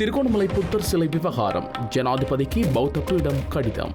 திருகோணமலை புத்தர் சிலை விவகாரம். ஜனாதிபதிக்கு பௌத்தர்களிடம் கடிதம்.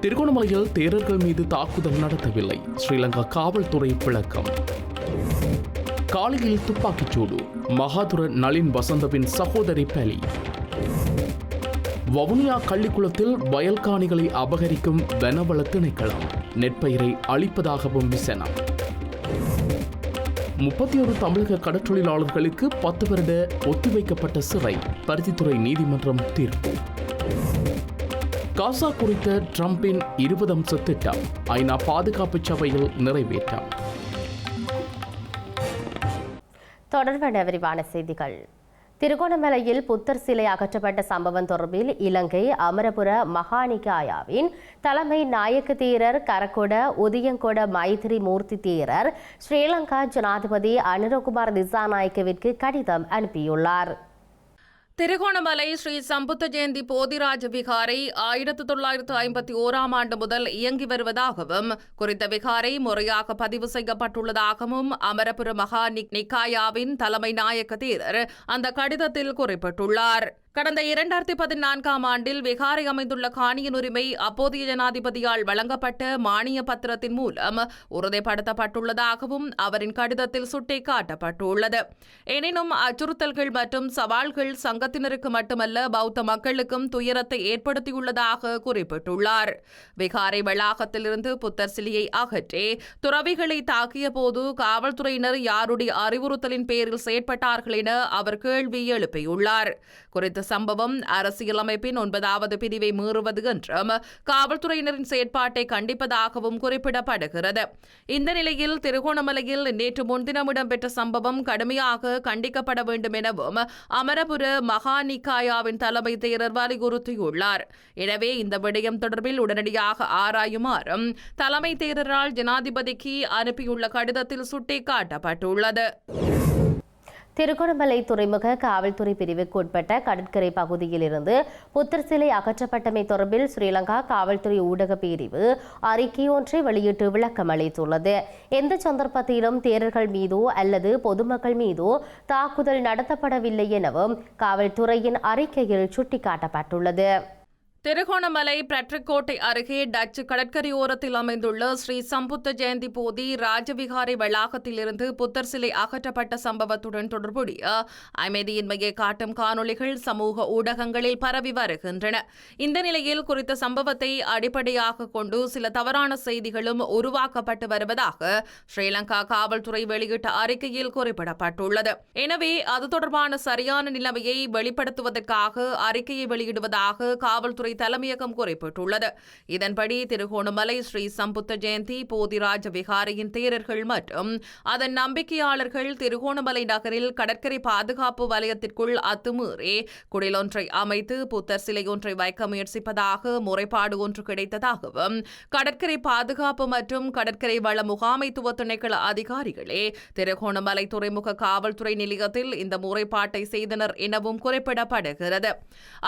திருகோணமலையில் தேரர்கள் மீது தாக்குதல் நடத்தவில்லை. ஸ்ரீலங்கா காவல்துறை விளக்கம். காலையில் துப்பாக்கிச்சூடு. மகாதுர நளின் வசந்தவின் சகோதரி பலி. வவுனியா கள்ளிக்குளத்தில் வயல்காணிகளை அபகரிக்கும் வனவள திணைக்களம். நெற்பயிரை அழிப்பதாகவும் விசனம். முப்பத்தி ஒரு தமிழக கடற்றொழிலாளர்களுக்கு பத்து வருட ஒத்திவைக்கப்பட்ட சிறை பருத்தித்துறை நீதிமன்றம் தீர்ப்பு. காசா குறித்த ட்ரம்பின் இருபது அம்ச திட்டம் ஐநா பாதுகாப்பு சபையில் நிறைவேற்றம். தொடர்பான விரிவான செய்திகள். திருகோணமலையில் புத்தர் சிலை அகற்றப்பட்ட சம்பவம் தொடர்பில் இலங்கை அமரபுர மகாணிகாயாவின் தலைமை நாயக்க தீரர் கரகொட உதயங்கொட மைத்திரி மூர்த்தி தீரர் ஸ்ரீலங்கா ஜனாதிபதி அனுரகுமார் திசாநாயக்கவிற்கு கடிதம் அனுப்பியுள்ளார். திருகோணமலை ஸ்ரீ சம்புத்த ஜெயந்தி போதிராஜ விகாரை ஆயிரத்தி தொள்ளாயிரத்து ஐம்பத்தி ஓராம் ஆண்டு முதல் இயங்கி வருவதாகவும் குறித்த விகாரை முறையாக பதிவு செய்யப்பட்டுள்ளதாகவும் அமரபுர மகா நிக்காயாவின் தலைமை நாயக்க தீரர் அந்த கடிதத்தில் குறிப்பிட்டுள்ளார். கடந்த இரண்டாயிரத்தி பதினான்காம் ஆண்டில் விகாரை அமைந்துள்ள காணியின் உரிமை அப்போதைய ஜனாதிபதியால் வழங்கப்பட்ட மானிய பத்திரத்தின் மூலம் உறுதிப்படுத்தப்பட்டுள்ளதாகவும் அவரின் கடிதத்தில் சுட்டிக்காட்டப்பட்டுள்ளது. எனினும் அச்சுறுத்தல்கள் மற்றும் சவால்கள் சங்கத்தினருக்கு மட்டுமல்ல பௌத்த மக்களுக்கும் துயரத்தை ஏற்படுத்தியுள்ளதாக குறிப்பிட்டுள்ளார். விகாரை வளாகத்திலிருந்து புத்தர் சிலையை அகற்றி துறவிகளை தாக்கிய போது காவல்துறையினர் யாருடைய அறிவுறுத்தலின் பேரில் செயற்பட்டார்கள் என அவர் கேள்வி எழுப்பியுள்ளார். குறித்த சம்பவம். அரசியலமைப்பின் ஒன்பதாவது பிரிவை மீறுவது என்றும் காவல்துறையினரின் செயற்பாட்டை கண்டிப்பதாகவும் குறிப்பிடப்படுகிறது. இந்த நிலையில் திருகோணமலையில் நேற்று முன்தினம் இடம்பெற்ற சம்பவம் கடுமையாக கண்டிக்கப்பட வேண்டும் எனவும் அமரபுர மகாநிக்காயாவின் தலைமை தேரர் வலியுறுத்தியுள்ளார். எனவே இந்த விடயம் தொடர்பில் உடனடியாக ஆராயுமாறும் தலைமை தேரரால் ஜனாதிபதிக்கு அனுப்பியுள்ள கடிதத்தில் சுட்டிக்காட்டப்பட்டுள்ளது. திருகோணமலை துறைமுக காவல்துறை பிரிவுக்கு உட்பட்ட கடற்கரை பகுதியிலிருந்து புத்தர் சிலை அகற்றப்பட்டமை தொடர்பில் ஸ்ரீலங்கா காவல்துறை ஊடக பிரிவு அறிக்கை ஒன்றை வெளியிட்டு விளக்கம் அளித்துள்ளது. எந்த சந்தர்ப்பத்திலும் தேரர்கள் மீதோ அல்லது பொதுமக்கள் மீதோ தாக்குதல் நடத்தப்படவில்லை எனவும் காவல்துறையின் அறிக்கையில் சுட்டிக்காட்டப்பட்டுள்ளது. திருகோணமலை பிரட்ரிக்கோட்டை அருகே டச்சு கடற்கரையோரத்தில் அமைந்துள்ள ஸ்ரீ சம்புத்த ஜெயந்தி போதி ராஜவிகாரை வளாகத்திலிருந்து புத்தர் சிலை அகற்றப்பட்ட சம்பவத்துடன் தொடர்புடைய அமைதியின்மையை காட்டும் காணொலிகள் சமூக ஊடகங்களில் பரவி வருகின்றன. இந்த நிலையில் குறித்த சம்பவத்தை அடிப்படையாக கொண்டு சில தவறான செய்திகளும் உருவாக்கப்பட்டு வருவதாக ஸ்ரீலங்கா காவல்துறை வெளியிட்ட அறிக்கையில் குறிப்பிடப்பட்டுள்ளது. எனவே அது தொடர்பான சரியான நிலைமையை வெளிப்படுத்துவதற்காக அறிக்கையை வெளியிடுவதாக காவல்துறை தலைமையகம் குறிப்பிட்டுள்ளது. இதன்படி திருகோணமலை ஸ்ரீ சம்புத்த ஜெயந்தி போதிராஜ விகாரையின் தேரர்கள் மற்றும் அதன் நம்பிக்கையாளர்கள் திருகோணமலை நகரில் கடற்கரை பாதுகாப்பு வலயத்திற்குள் அத்துமீறி குடிலொன்றை அமைத்து புத்தர் சிலை ஒன்றை வைக்க முயற்சிப்பதாக முறைப்பாடு ஒன்று கிடைத்ததாகவும் கடற்கரை பாதுகாப்பு மற்றும் கடற்கரை வள முகாமைத்துவ திணைக்கள அதிகாரிகளே திருகோணமலை துறைமுக காவல்துறை நிலையத்தில் இந்த முறைப்பாட்டை செய்தனர் எனவும் குறிப்பிடப்படுகிறது.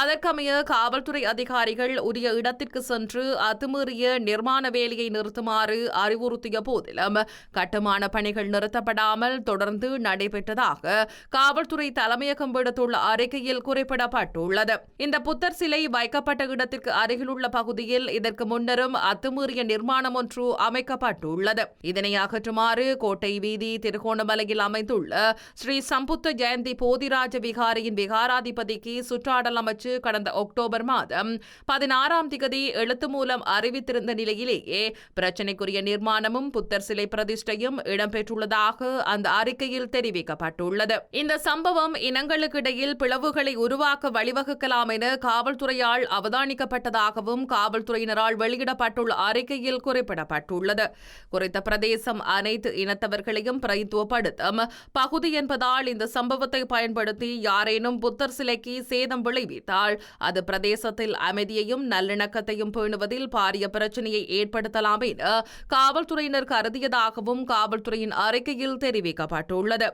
அதற்கமைய காவல்துறை அதிகாரிகள் உரிய இடத்திற்கு சென்று அத்துமீறிய நிர்மாண வேலையை நிறுத்துமாறு அறிவுறுத்திய போதிலும் கட்டுமான பணிகள் நிறுத்தப்படாமல் தொடர்ந்து நடைபெற்றதாக காவல்துறை தலைமையகம் விடுத்துள்ள அறிக்கையில் குறிப்பிடப்பட்டுள்ளது. இந்த புத்தர் சிலை வைக்கப்பட்ட இடத்திற்கு அருகிலுள்ள பகுதியில் இதற்கு முன்னரும் அத்துமீறிய நிர்மாணம் ஒன்று அமைக்கப்பட்டுள்ளது. இதனை அகற்றுமாறு கோட்டை வீதி திருகோணமலையில் அமைந்துள்ள ஸ்ரீ சம்புத்த ஜெயந்தி போதிராஜ விகாரியின் விகாராதிபதிக்கு சுற்றாடல் அமைச்சு கடந்த அக்டோபர் மாதம் பதினாறாம் திகதி எழுத்து மூலம் அறிவித்திருந்த நிலையிலேயே பிரச்சினைக்குரிய நிர்மாணமும் புத்தர் சிலை பிரதிஷ்டையும் இடம்பெற்றுள்ளதாக அந்த அறிக்கையில் தெரிவிக்கப்பட்டுள்ளது. இந்த சம்பவம் இனங்களுக்கிடையில் பிளவுகளை உருவாக்க வழிவகுக்கலாம் என காவல்துறையால் அவதானிக்கப்பட்டதாகவும் காவல்துறையினரால் வெளியிடப்பட்டுள்ள அறிக்கையில் குறிப்பிடப்பட்டுள்ளது. குறித்த பிரதேசம் அனைத்து இனத்தவர்களையும் பிரதித்துவப்படுத்தும் பகுதி என்பதால் இந்த சம்பவத்தை பயன்படுத்தி யாரேனும் புத்தர் சிலைக்கு சேதம் விளைவித்தால் அது பிரதேசத்தில் அமைதியையும் நல்லிணக்கத்தையும் பேணுவதில் பாரிய பிரச்சனையை ஏற்படுத்தலாம் என காவல்துறையினர் கருதியதாகவும் காவல்துறையின் அறிக்கையில் தெரிவிக்கப்பட்டுள்ளது.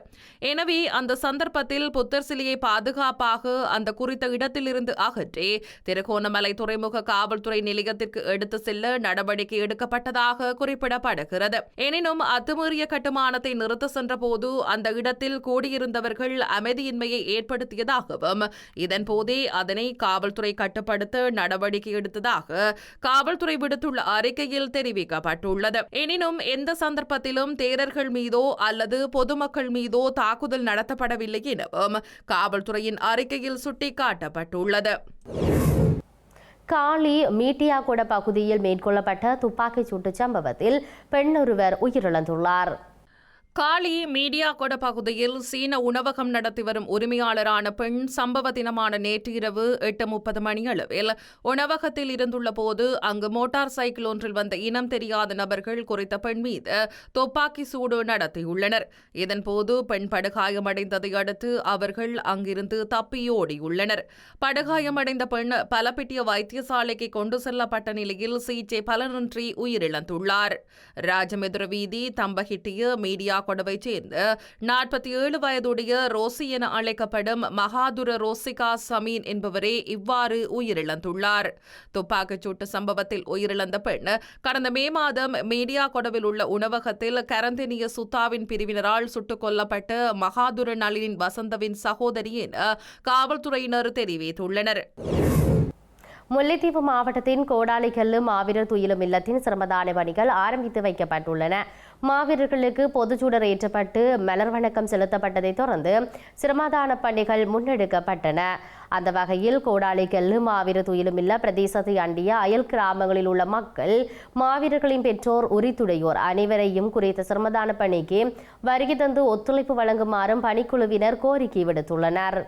எனவே அந்த சந்தர்ப்பத்தில் புத்தர் சிலையை பாதுகாப்பாக அந்த குறித்த இடத்திலிருந்து அகற்றி திருகோணமலை துறைமுக காவல்துறை நிலையத்திற்கு எடுத்து செல்ல நடவடிக்கை எடுக்கப்பட்டதாக குறிப்பிடப்படுகிறது. எனினும் அத்துமீறிய கட்டுமானத்தை நிறுத்த சென்றபோது அந்த இடத்தில் கூடியிருந்தவர்கள் அமைதியின்மையை ஏற்படுத்தியதாகவும் இதன்போதே அதனை காவல்துறை கட்டுப்படுத்த நடவடிக்கை எடுத்ததாக காவல்துறை விடுத்துள்ள அறிக்கையில் தெரிவிக்கப்பட்டுள்ளது. எனினும் எந்த சந்தர்ப்பத்திலும் தேரர்கள் மீதோ அல்லது பொதுமக்கள் மீதோ தாக்குதல் நடத்தப்படவில்லை எனவும் காவல்துறையின் அறிக்கையில் சுட்டிக்காட்டப்பட்டுள்ளது. காளி மீட்டியாகுட பகுதியில் மேற்கொள்ளப்பட்ட துப்பாக்கிச் சூட்டுச் சம்பவத்தில் பெண் ஒருவர் உயிரிழந்துள்ளார். காளி மீடியா கொட பகுதியில் சீன உணவகம் நடத்தி வரும் உரிமையாளரான பெண் சம்பவ தினமான நேற்று இரவு எட்டு முப்பது மணியளவில் உணவகத்தில் இருந்துள்ள போது அங்கு மோட்டார் சைக்கிள் ஒன்றில் வந்த இனம் தெரியாத நபர்கள் குறித்த பெண் மீது துப்பாக்கி சூடு நடத்தியுள்ளனர். இதன்போது பெண் படுகாயமடைந்ததை அடுத்து அவர்கள் அங்கிருந்து தப்பியோடியுள்ளனர் படுகாயமடைந்த பெண் பலப்பிட்டிய வைத்தியசாலைக்கு கொண்டு செல்லப்பட்ட நிலையில் சிகிச்சை பலனின்றி உயிரிழந்துள்ளார். ராஜமெதுர வீதி தம்பகிட்டிய மீடியா கொடவைச் சேர்ந்த நாற்பத்தி ஏழு வயதுடைய ரோசி என அழைக்கப்படும் மகாதுர ரோசிகா சமீன் என்பவரே இவ்வாறு உயிரிழந்துள்ளார். துப்பாக்கிச் சூட்டு சம்பவத்தில் உயிரிழந்த பெண் கடந்த மே மாதம் மீடியா கொடவில் உள்ள உணவகத்தில் கரந்தினிய சுத்தாவின் பிரிவினரால் சுட்டுக் கொல்லப்பட்ட மகாதுர நளினின் வசந்தவின் சகோதரி என காவல்துறையினர் தெரிவித்துள்ளனர். முல்லைத்தீவு மாவட்டத்தின் கோடாலிக்கல்லு மாவீரர் துயிலும் இல்லத்தின் சிரமதான பணிகள் ஆரம்பித்து வைக்கப்பட்டுள்ளன. மாவீரர்களுக்கு பொதுச்சூடர் ஏற்றப்பட்டு மலர் வணக்கம் செலுத்தப்பட்டதைத் தொடர்ந்து சிரமதான பணிகள் முன்னெடுக்கப்பட்டன. அந்த வகையில் கோடாலிக்கல்லு மாவீரர் துயிலும் இல்ல பிரதேசத்தை அண்டிய அயல் கிராமங்களில் உள்ள மக்கள் மாவீரர்களின் பெற்றோர் உரித்துடையோர் அனைவரையும் குறித்த சிரமதான பணிக்கு வருகை தந்து ஒத்துழைப்பு வழங்குமாறும் பணிக்குழுவினர் கோரிக்கை விடுத்துள்ளனர்.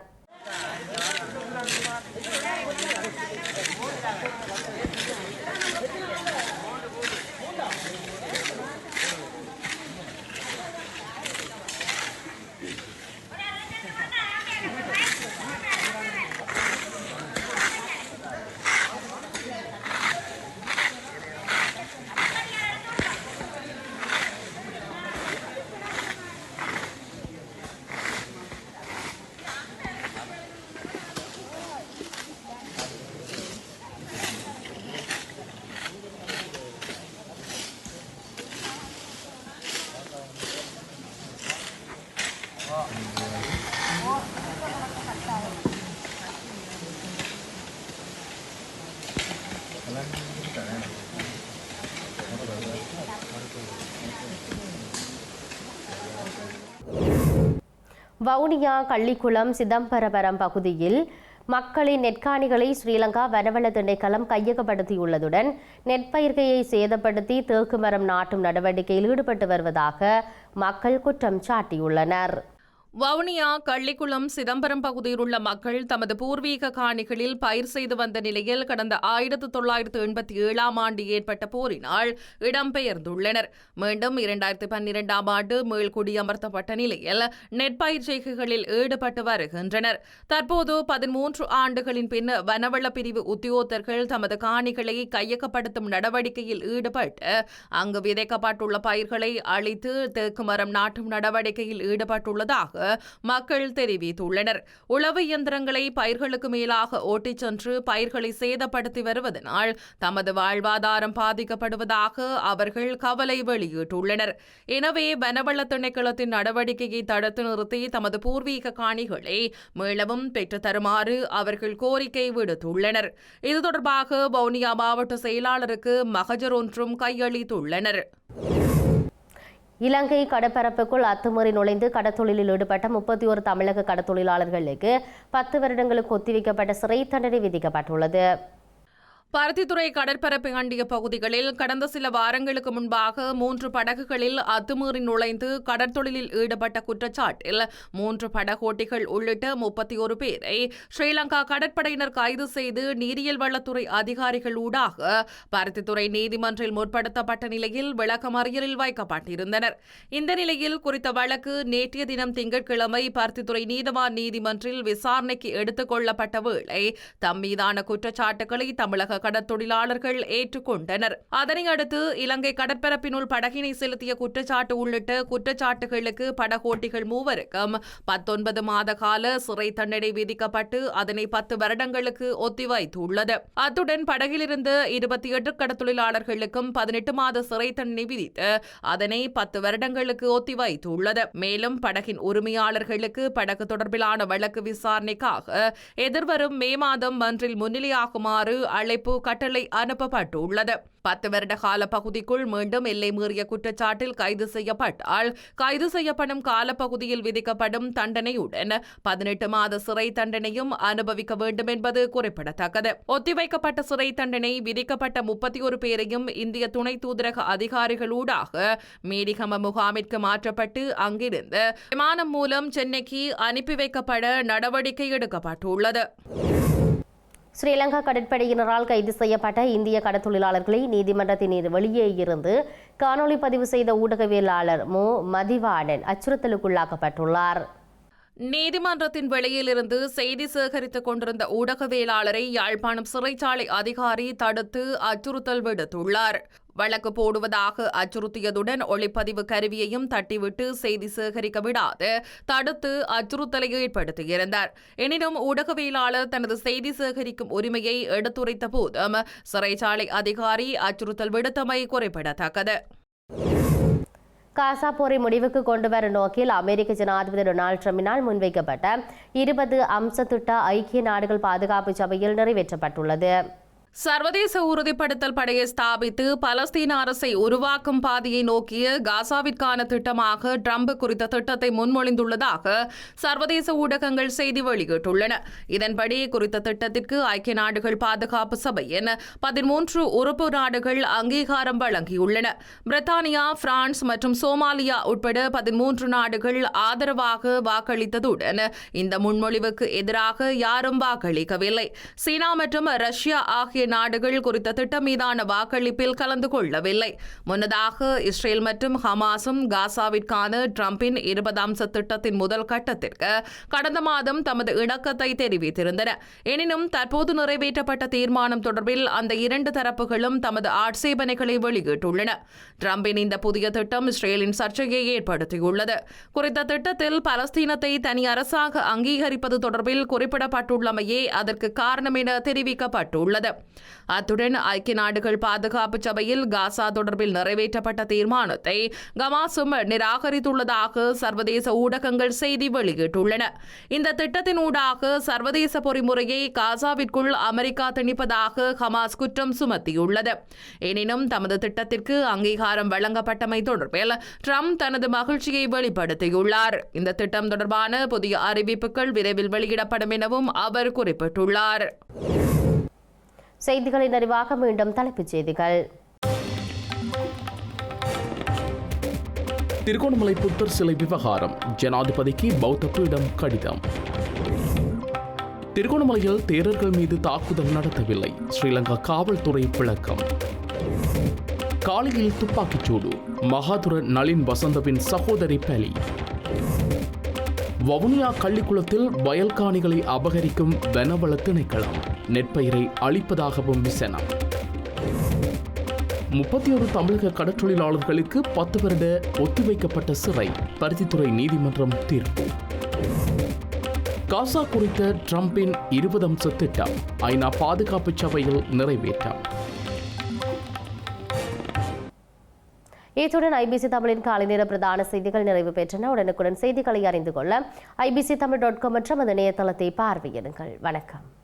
வவுனியா கள்ளிக்குளம் சிதம்பரபரம் பகுதியில் மக்களின் நெற்காணிகளை ஸ்ரீலங்கா வனவள திணைக்களம் கையகப்படுத்தியுள்ளதுடன் நெற்பயிர்கையை சேதப்படுத்தி தேக்கு மரம் நாட்டும் நடவடிக்கையில் ஈடுபட்டு வருவதாக மக்கள் குற்றம் சாட்டியுள்ளனர். வவுனியா கள்ளிக்குளம் சிதம்பரம் பகுதியில் உள்ள மக்கள் தமது பூர்வீக காணிகளில் பயிர் செய்து வந்த நிலையில் கடந்த ஆயிரத்து தொள்ளாயிரத்து எண்பத்தி ஏழாம் ஆண்டு ஏற்பட்ட போரினால் இடம்பெயர்ந்துள்ளனர். மீண்டும் இரண்டாயிரத்து பன்னிரெண்டாம் ஆண்டு மீள் குடியமர்த்தப்பட்ட நிலையில் நெற்பயிர் செய்கைகளில் ஈடுபட்டு வருகின்றனர். தற்போது பதிமூன்று ஆண்டுகளின் பின் வனவள பிரிவு உத்தியோகர்கள் தமது காணிகளை கையகப்படுத்தும் நடவடிக்கையில் ஈடுபட்டு அங்கு விதைக்கப்பட்டுள்ள பயிர்களை அழித்து தேக்கு மரம் நாட்டும் நடவடிக்கையில் ஈடுபட்டுள்ளதாக மக்கள் தெரிவித்துள்ளனர். உழவு இயந்திரங்களை பயிர்களுக்கு மேலாக ஓட்டிச் சென்று பயிர்களை சேதப்படுத்தி வருவதனால் தமது வாழ்வாதாரம் பாதிக்கப்படுவதாக அவர்கள் கவலை வெளியிட்டுள்ளனர். எனவே வனவள திணைக்களத்தின் நடவடிக்கையை தடுத்து நிறுத்தி தமது பூர்வீக காணிகளை மீளவும் பெற்றுத்தருமாறு அவர்கள் கோரிக்கை விடுத்துள்ளனர். இது தொடர்பாக வவுனியா மாவட்ட செயலாளருக்கு மகஜர் ஒன்றும் கையளித்துள்ளனர். இலங்கை கடற்பரப்புக்குள் அத்துமீறி நுழைந்து கடத்தொழிலில் ஈடுபட்ட முப்பத்தி ஒரு தமிழக கடத்தொழிலாளர்களுக்கு பத்து வருடங்களுக்கு ஒத்திவைக்கப்பட்ட சிறை தண்டனை விதிக்கப்பட்டுள்ளது. பருத்தித்துறை கடற்பரப்பு அண்டிய பகுதிகளில் கடந்த சில வாரங்களுக்கு முன்பாக மூன்று படகுகளில் அத்துமீறி நுழைந்து கடற்தொழிலில் ஈடுபட்ட குற்றச்சாட்டில் மூன்று படகோட்டிகள் உள்ளிட்ட முப்பத்தி ஒரு பேரை ஸ்ரீலங்கா கடற்படையினர் கைது செய்து நீரியல் வளத்துறை அதிகாரிகள் ஊடாக பருத்தித்துறை நீதிமன்றில் முற்படுத்தப்பட்ட நிலையில் விளக்கமறியலில் வைக்கப்பட்டிருந்தனர். இந்த நிலையில் குறித்த வழக்கு நேற்றைய தினம் திங்கட்கிழமை பருத்தித்துறை நீதவான் நீதிமன்றில் விசாரணைக்கு எடுத்துக் கொள்ளப்பட்ட வேளை தம் மீதான குற்றச்சாட்டுகளை தமிழக கடற்தொழிலாளர்கள் ஏற்றுக்கொண்டனர். அதனை அடுத்து இலங்கை கடற்பரப்பினுள் படகினை செலுத்திய குற்றச்சாட்டு உள்ளிட்ட குற்றச்சாட்டுகளுக்கு படகோட்டிகள் மூவருக்கும் பத்தொன்பது மாத கால சிறை தண்டனை விதிக்கப்பட்டு அதனை பத்து வருடங்களுக்கு ஒத்திவைத்துள்ளது. அத்துடன் படகிலிருந்து இருபத்தி எட்டு கடற்தொழிலாளர்களுக்கும் பதினெட்டு மாத சிறை தண்டனை விதித்து அதனை பத்து வருடங்களுக்கு ஒத்திவைத்துள்ளது. மேலும் படகின் உரிமையாளர்களுக்கு படகு தொடர்பிலான வழக்கு விசாரணைக்காக எதிர்வரும் மே மாதம் மன்றில் முன்னிலையாகுமாறு அழைப்பு கட்டளை அனுப்பப்பட்டுள்ளது. பத்து வருட கால பகுதிக்குள் மீண்டும் எல்லை மீறிய குற்றச்சாட்டில் கைது செய்யப்பட்டால் கைது செய்யப்படும் காலப்பகுதியில் விதிக்கப்படும் தண்டனையுடன் பதினெட்டு மாத சிறை தண்டனையும் அனுபவிக்க வேண்டும் என்பது குறிப்பிடத்தக்கது. ஒத்திவைக்கப்பட்ட சிறை தண்டனை விதிக்கப்பட்ட முப்பத்தி ஒரு பேரையும் இந்திய துணை தூதரக அதிகாரிகளூடாக மேடிகம முகாமிற்கு மாற்றப்பட்டு அங்கிருந்து விமானம் மூலம் சென்னைக்கு அனுப்பி வைக்கப்பட நடவடிக்கை எடுக்கப்பட்டுள்ளது. ஸ்ரீலங்கா கடற்படையினரால் கைது செய்யப்பட்ட இந்திய கடற்தொழிலாளர்களை நீதிமன்றத்தின் வெளியே இருந்து காணொளி பதிவு செய்த ஊடகவியலாளர் மு. மதிவாணன் அச்சுறுத்தலுக்குள்ளாக்கப்பட்டுள்ளார். நீதிமன்றத்தின் வெளியிலிருந்து செய்தி சேகரித்துக் கொண்டிருந்த ஊடகவியலாளரை யாழ்ப்பாணம் சிறைச்சாலை அதிகாரி தடுத்து அச்சுறுத்தல் விடுத்துள்ளார். வழக்கு போடுவதாக அச்சுறுத்தியதுடன் ஒளிப்பதிவு கருவியையும் தட்டிவிட்டு செய்தி சேகரிக்க விடாது தடுத்து அச்சுறுத்தலை ஏற்படுத்தியிருந்தார். எனினும் ஊடகவியலாளர் தனது செய்தி சேகரிக்கும் உரிமையை எடுத்துரைத்த போதும் சிறைச்சாலை அதிகாரி அச்சுறுத்தல் விடுத்தமை குறிப்பிடத்தக்கது. காசா போரை முடிவுக்கு கொண்டுவரும் நோக்கில் அமெரிக்க ஜனாதிபதி டொனால்டு ட்ரம்பினால் முன்வைக்கப்பட்ட இருபது அம்ச திட்ட ஐக்கிய நாடுகள் பாதுகாப்பு சபையில் நிறைவேற்றப்பட்டுள்ளது. சர்வதேச உறுதிப்படுத்தல் படையை ஸ்தாபித்து பலஸ்தீன அரசை உருவாக்கும் பாதையை நோக்கிய காசாவிற்கான திட்டமாக ட்ரம்ப் குறித்த திட்டத்தை முன்மொழிந்துள்ளதாக சர்வதேச ஊடகங்கள் செய்தி வெளியிட்டுள்ளன. இதன்படி குறித்த திட்டத்திற்கு ஐக்கிய நாடுகள் பாதுகாப்பு சபையின் பதிமூன்று உறுப்பு நாடுகள் அங்கீகாரம் வழங்கியுள்ளன. பிரித்தானியா பிரான்ஸ் மற்றும் சோமாலியா உட்பட பதிமூன்று நாடுகள் ஆதரவாக வாக்களித்ததுடன் இந்த முன்மொழிவுக்கு எதிராக யாரும் வாக்களிக்கவில்லை. சீனா மற்றும் ரஷ்யா ஆகிய நாடுகள் குறித்த திட்டம் மீதான வாக்களிப்பில் கலந்து கொள்ளவில்லை. முன்னதாக இஸ்ரேல் மற்றும் ஹமாஸும் காசாவிற்கான ட்ரம்பின் இருபது திட்டத்தின் முதல் கட்டத்திற்கு கடந்த மாதம் தமது இணக்கத்தை தெரிவித்திருந்தன. எனினும் தற்போது நிறைவேற்றப்பட்ட தீர்மானம் தொடர்பில் அந்த இரண்டு தரப்புகளும் தமது ஆட்சேபனைகளை வெளியிட்டுள்ளன. ட்ரம்பின் இந்த புதிய திட்டம் இஸ்ரேலின் சர்ச்சையை ஏற்படுத்தியுள்ளது. குறித்த திட்டத்தில் பலஸ்தீனத்தை தனி அரசாக அங்கீகரிப்பது தொடர்பில் குறிப்பிடப்பட்டுள்ளமையே அதற்கு காரணம் என தெரிவிக்கப்பட்டுள்ளது. அத்துடன் ஐக்கிய நாடுகள் பாதுகாப்பு சபையில் காசா தொடர்பில் நிறைவேற்றப்பட்ட தீர்மானத்தை கமாசும் நிராகரித்துள்ளதாக சர்வதேச ஊடகங்கள் செய்தி வெளியிட்டுள்ளன. இந்த திட்டத்தின் ஊடாக சர்வதேச பொறிமுறையை காசாவிற்குள் அமெரிக்கா திணிப்பதாக ஹமாஸ் குற்றம் சுமத்தியுள்ளது. எனினும் தமது திட்டத்திற்கு அங்கீகாரம் வழங்கப்பட்டமை தொடர்பில் ட்ரம்ப் தனது மகிழ்ச்சியை வெளிப்படுத்தியுள்ளார். இந்த திட்டம் தொடர்பான புதிய அறிவிப்புகள் விரைவில் வெளியிடப்படும் எனவும் அவர் குறிப்பிட்டுள்ளார். செய்திகளின் நிறைவாக மீண்டும் தலைப்புச் செய்திகள். திருகோணமலை புத்தர் சிலை விவகாரம். ஜனாதிபதிக்கு பௌத்த பீடம் கடிதம். திருகோணமலையில் தேரர்கள் மீது தாக்குதல் நடத்தவில்லை. ஸ்ரீலங்கா காவல்துறை விளக்கம். காலையில் துப்பாக்கிச்சூடு மகாதுர நளின் வசந்தவின் சகோதரி பலி. வவுனியா கள்ளிக்குளத்தில் வயல்காணிகளை அபகரிக்கும் வனவள திணைக்களம். நெற்பயிரை அழிப்பதாகவும் விசனம். முப்பத்தி ஒரு தமிழக கடற்றொழிலாளர்களுக்கு பத்து வருட ஒத்திவைக்கப்பட்ட சிறை பருத்தித்துறை நீதிமன்றம் தீர்ப்பு. காசா குறித்த ட்ரம்பின் இருபது அம்ச திட்டம் ஐநா பாதுகாப்பு சபையில் நிறைவேற்றம். இத்துடன் ஐபிசி தமிழின் காலை நேர பிரதான செய்திகள் நிறைவு பெற்றன. உடனுக்குடன் செய்திகளை அறிந்து கொள்ள ஐபிசி தமிழ் டாட் காம் மற்றும் அந்த இணையதளத்தை பார்வையிடுங்கள். வணக்கம்.